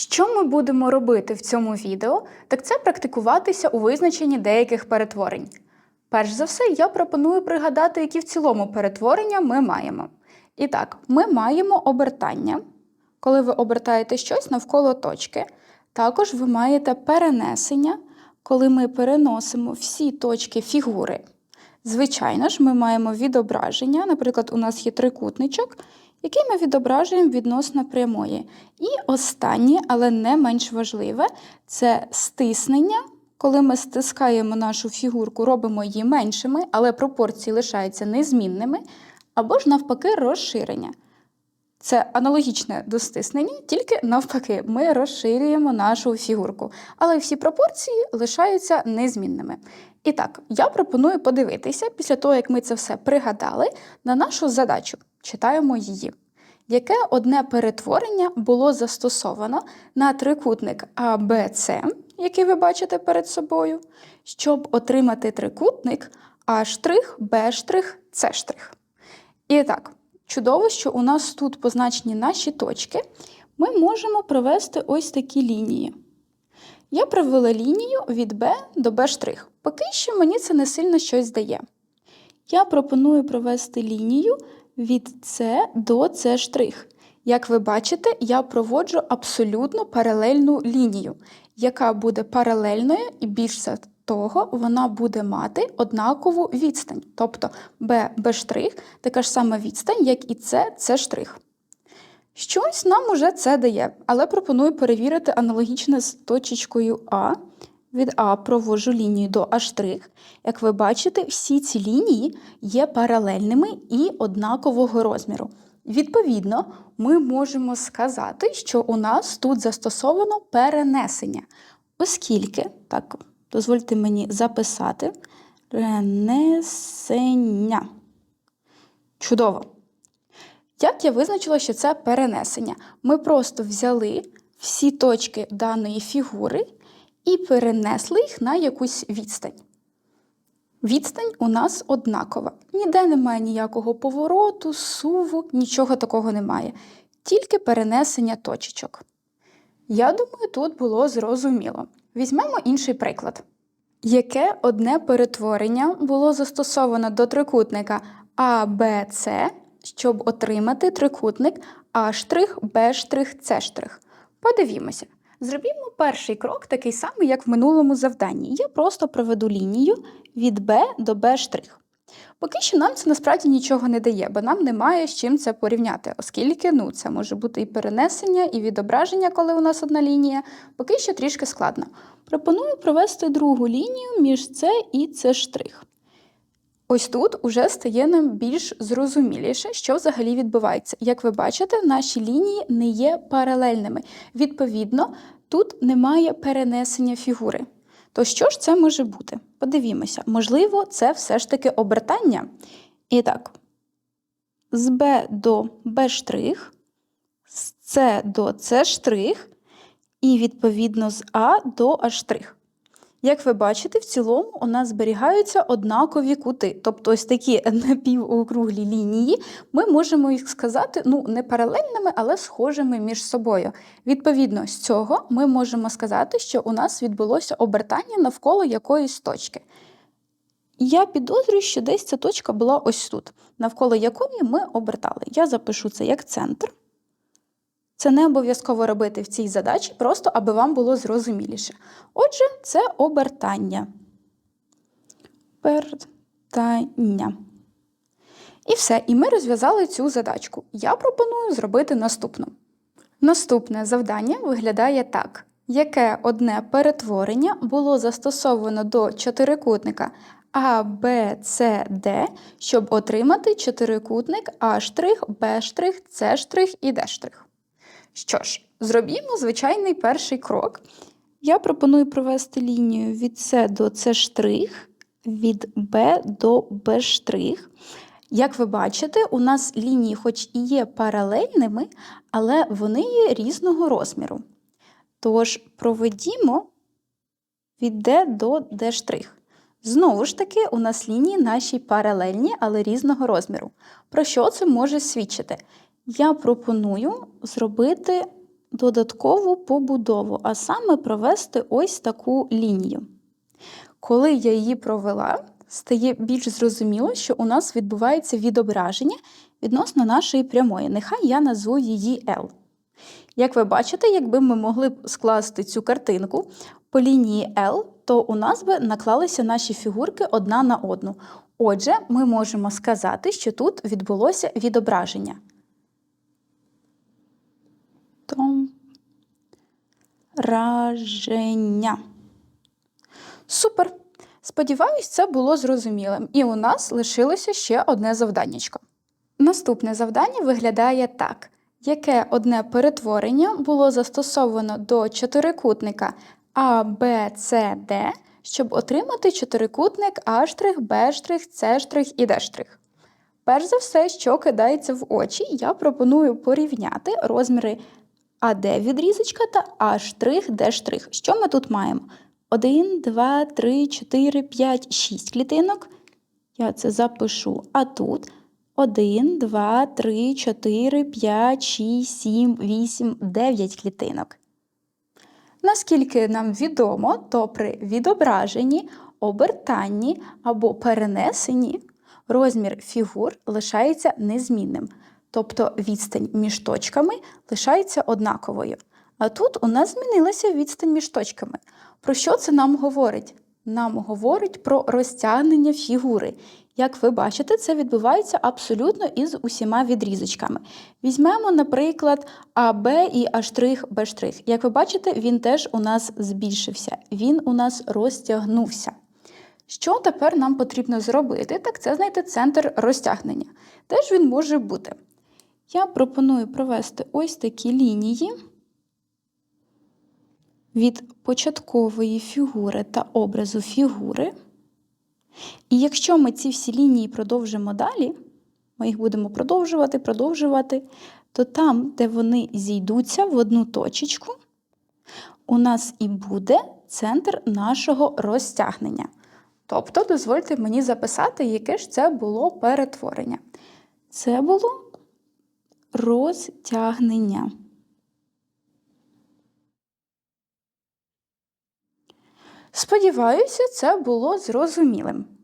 Що ми будемо робити в цьому відео, так це практикуватися у визначенні деяких перетворень. Перш за все, я пропоную пригадати, які в цілому перетворення ми маємо. І так, ми маємо обертання, коли ви обертаєте щось навколо точки. Також ви маєте перенесення, коли ми переносимо всі точки фігури. Звичайно ж, ми маємо відображення. Наприклад, у нас є трикутничок, який ми відображуємо відносно прямої. І останнє, але не менш важливе, це стиснення. Коли ми стискаємо нашу фігурку, робимо її меншими, але пропорції лишаються незмінними, або ж навпаки розширення. Це аналогічне до стиснення, тільки навпаки, ми розширюємо нашу фігурку, але всі пропорції лишаються незмінними. І так, я пропоную подивитися, після того, як ми це все пригадали, на нашу задачу. Читаємо її. Яке одне перетворення було застосовано на трикутник АБЦ, який ви бачите перед собою, щоб отримати трикутник А', Б', І так, чудово, що у нас тут позначені наші точки, ми можемо провести ось такі лінії. Я провела лінію від Б до Б'. Поки що мені це не сильно щось дає. Я пропоную провести лінію від С до С'. штрих. Як ви бачите, я проводжу абсолютно паралельну лінію, яка буде паралельною і більш за того, вона буде мати однакову відстань. Тобто Б, Б', така ж сама відстань, як і С, С'. Щось нам уже це дає, але пропоную перевірити аналогічне з точечкою А. Від А проводжу лінію до А'. Як ви бачите, всі ці лінії є паралельними і однакового розміру. Відповідно, ми можемо сказати, що у нас тут застосовано перенесення, оскільки, так, дозвольте мені записати перенесення. Чудово! Як я визначила, що це перенесення? Ми просто взяли всі точки даної фігури і перенесли їх на якусь відстань. Відстань у нас однакова. Ніде немає ніякого повороту, суву, нічого такого немає. Тільки перенесення точечок. Я думаю, тут було зрозуміло. Візьмемо інший приклад. Яке одне перетворення було застосовано до трикутника АБЦ, щоб отримати трикутник А', Б', Подивімося. Зробімо перший крок, такий самий, як в минулому завданні. Я просто проведу лінію від Б до Б'. Поки що нам це насправді нічого не дає, бо нам немає з чим це порівняти, оскільки ну, це може бути і перенесення, і відображення, коли у нас одна лінія, поки що трішки складно. Пропоную провести другу лінію між С і С'. Ось тут уже стає нам більш зрозуміліше, що взагалі відбувається. Як ви бачите, наші лінії не є паралельними. Відповідно, тут немає перенесення фігури. То що ж це може бути? Подивімося, можливо, це все ж таки обертання. І так, з Б до Б', штрих, з С до С', і відповідно з А до А'. Як ви бачите, в цілому у нас зберігаються однакові кути. Тобто ось такі напівокруглі лінії, ми можемо їх сказати ну, не паралельними, але схожими між собою. Відповідно з цього ми можемо сказати, що у нас відбулося обертання навколо якоїсь точки. Я підозрюю, що десь ця точка була ось тут, навколо якої ми обертали. Я запишу це як центр. Це не обов'язково робити в цій задачі, просто аби вам було зрозуміліше. Отже, це обертання. Обертання. І все. І ми розв'язали цю задачку. Я пропоную зробити наступну. Наступне завдання виглядає так: яке одне перетворення було застосовано до чотирикутника А, Б, С, Д, щоб отримати чотирикутник А', Б', С' і Д'. Що ж, зробімо звичайний перший крок. Я пропоную провести лінію від С до С', від Б до Б'. Як ви бачите, у нас лінії, хоч і є паралельними, але вони є різного розміру. Тож проведімо від Д до Д'. Знову ж таки, у нас лінії наші паралельні, але різного розміру. Про що це може свідчити? Я пропоную зробити додаткову побудову, а саме провести ось таку лінію. Коли я її провела, стає більш зрозуміло, що у нас відбувається відображення відносно нашої прямої. Нехай я назву її L. Як ви бачите, якби ми могли скласти цю картинку по лінії L, то у нас би наклалися наші фігурки одна на одну. Отже, ми можемо сказати, що тут відбулося відображення. Раження. Супер! Сподіваюсь, це було зрозумілим. І у нас лишилося ще одне завданнячко. Наступне завдання виглядає так: яке одне перетворення було застосовано до чотирикутника А, Б, С, Д, щоб отримати чотирикутник А', Б', С' і Д'. Перш за все, що кидається в очі, я пропоную порівняти розміри АД відрізочка та А', Д'. Що ми тут маємо? 1, 2, 3, 4, 5, 6 клітинок. Я це запишу. А тут 1, 2, 3, 4, 5, 6, 7, 8, 9 клітинок. Наскільки нам відомо, то при відображенні, обертанні або перенесенні розмір фігур лишається незмінним, тобто відстань між точками лишається однаковою. А тут у нас змінилася відстань між точками. Про що це нам говорить? Нам говорить про розтягнення фігури. Як ви бачите, це відбувається абсолютно із усіма відрізочками. Візьмемо, наприклад, АБ і Б'. Як ви бачите, він теж у нас збільшився, він у нас розтягнувся. Що тепер нам потрібно зробити? Так це знайти центр розтягнення. Теж він може бути. Я пропоную провести ось такі лінії від початкової фігури та образу фігури. І якщо ми ці всі лінії продовжимо далі, ми їх будемо продовжувати, продовжувати, то там, де вони зійдуться в одну точечку, у нас і буде центр нашого розтягнення. Тобто, дозвольте мені записати, яке ж це було перетворення. Це було розтягнення. Сподіваюся, це було зрозумілим.